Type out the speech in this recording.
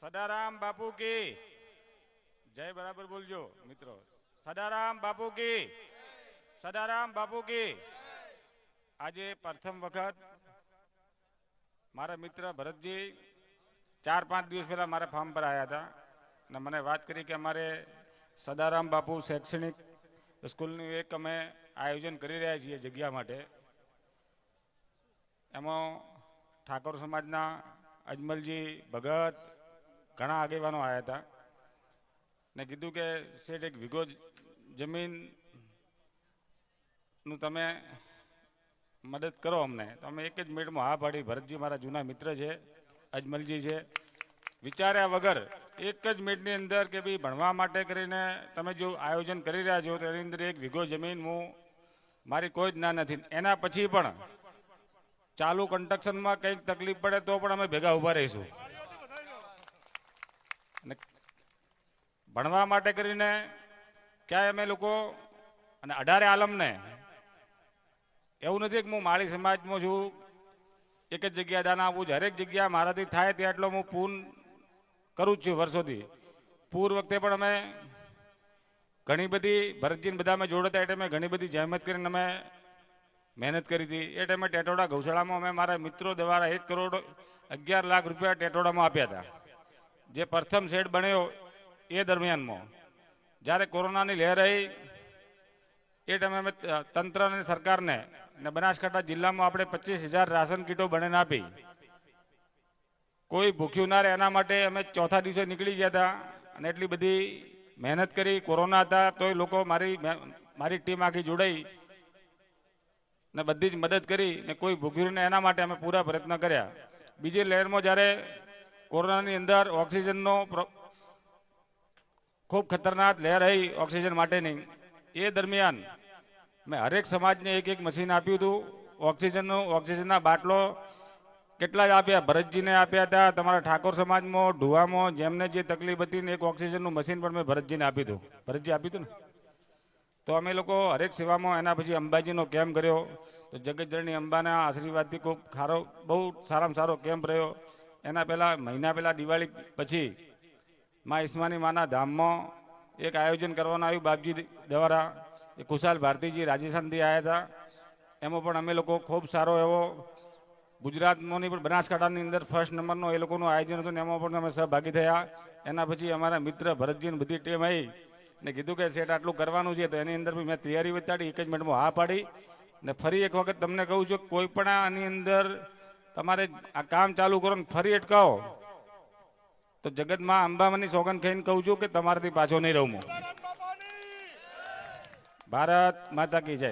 સદારામ બાપુ કી. જય બરાબર બોલજો, મિત્રો. સદારામ બાપુ કી. સદારામ બાપુ કી. આજે પ્રથમ વખત મારા મિત્ર ભરતજી ચાર પાંચ દિવસ પહેલા મારા ફાર્મ પર આવ્યા હતા. અને મને વાત કરી કે અમારે સદારામ બાપુ શૈક્ષણિક સ્કૂલનું એક અમે આયોજન કરી રહ્યા છીએ જગ્યા માટે. એમાં ઠાકોર સમાજના અજમલજી ભગત ઘણા આગેવાનો આવ્યા હતા ને કીધું કે, શેઠ, એક વીઘો જમીનનું તમે મદદ કરો અમને. તો અમે એક જ મિનિટમાં હા પાડી. ભરતજી મારા જૂના મિત્ર છે, અજમલજી છે. વિચાર્યા વગર એક જ મિનિટની અંદર કે ભાઈ ભણવા માટે કરીને તમે જો આયોજન કરી રહ્યા છો તેની અંદર એક વીઘો જમીન હું મારી કોઈ જ ના નથી. એના પછી પણ ચાલુ કન્સ્ટ્રક્શનમાં કંઈક તકલીફ પડે તો પણ અમે ભેગા ઊભા રહીશું. ભણવા માટે કરીને ક્યાંય અમે લોકો અને અઢારે આલમને, એવું નથી કે હું માળી સમાજમાં છું, એક જ જગ્યા દાન આપું છું. હરેક જગ્યા મારાથી થાય ત્યાં એટલો હું પૂન કરું જ છું વર્ષોથી. પૂર વખતે પણ અમે ઘણી બધી ભરતજીને બધા અમે જોડતા એ ટાઈમે ઘણી બધી જહેમત કરીને અમે મહેનત કરી હતી. એ ટાઈમે ટેટોડા ગૌશાળામાં અમે મારા મિત્રો દ્વારા એક કરોડ અગિયાર લાખ રૂપિયા ટેટોડામાં આપ્યા હતા. જે પ્રથમ શેડ બન્યો એ દરમિયાનમાં, જ્યારે કોરોનાની લહેર આવી, એ ટાઈમે અમે તંત્ર અને સરકારને ને બનાસકાંઠા જિલ્લામાં આપણે પચીસ હજાર રાશન કીટો બને આપી. કોઈ ભૂખ્યું ના રહે એના માટે અમે ચોથા દિવસે નીકળી ગયા હતા અને એટલી બધી મહેનત કરી. કોરોના હતા તોય લોકો મારી મારી ટીમ આખી જોડાઈ ને બધી જ મદદ કરી ને કોઈ ભૂખ્યું એના માટે અમે પૂરા પ્રયત્ન કર્યા. બીજી લહેરમાં જ્યારે કોરોનાની અંદર ઓક્સિજનનો ખૂબ ખતરનાક લહેર આવી ઓક્સિજન માટેની. એ દરમિયાન મેં હરેક સમાજને એક એક મશીન આપ્યું હતું. ઓક્સિજનનું, ઓક્સિજનના બાટલો કેટલા જ આપ્યા. ભરતજીને આપ્યા હતા, તમારા ઠાકોર સમાજમાં, ઢુવામાં, જેમને જે તકલીફ હતી ને એક ઓક્સિજનનું મશીન પણ મેં ભરતજીને આપ્યું હતું. ભરતજી આપ્યું હતું ને? તો અમે લોકો હરેક સેવામાં એના પછી અંબાજીનો કેમ્પ કર્યો. તો જગતજરણી અંબાના આશીર્વાદથી ખૂબ સારો બહુ સારામાં સારો કેમ્પ રહ્યો. એના પહેલાં, મહિના પહેલાં દિવાળી પછી માં ઈસ્માની માના ધામમાં એક આયોજન કરવાનું આવ્યું. બાપજી દ્વારા એ કુશાલ ભારતીજી રાજસ્થાનથી આવ્યા હતા. એમાં પણ અમે લોકો ખૂબ સારો એવો ગુજરાતમાંની પણ બનાસકાંઠાની અંદર ફર્સ્ટ નંબરનો એ લોકોનું આયોજન હતું ને એમાં પણ અમે સહભાગી થયા. એના પછી અમારા મિત્ર ભરતજીની બધી ટીમ આવી ને કીધું કે સેટ આટલું કરવાનું છે તો એની અંદર બી મેં તૈયારી બતાડી, એક જ મિનિટમાં હા પાડી. ને ફરી એક વખત તમને કહું છું કોઈ પણ આની અંદર તમારે આ કામ ચાલુ કરો ને ફરી અટકાવો. તો જગતમાં અંબામાની સોગન ખાઈને કહું છું કે તમારાથી પાછો નહીં રહું ભારત માતા કી જય.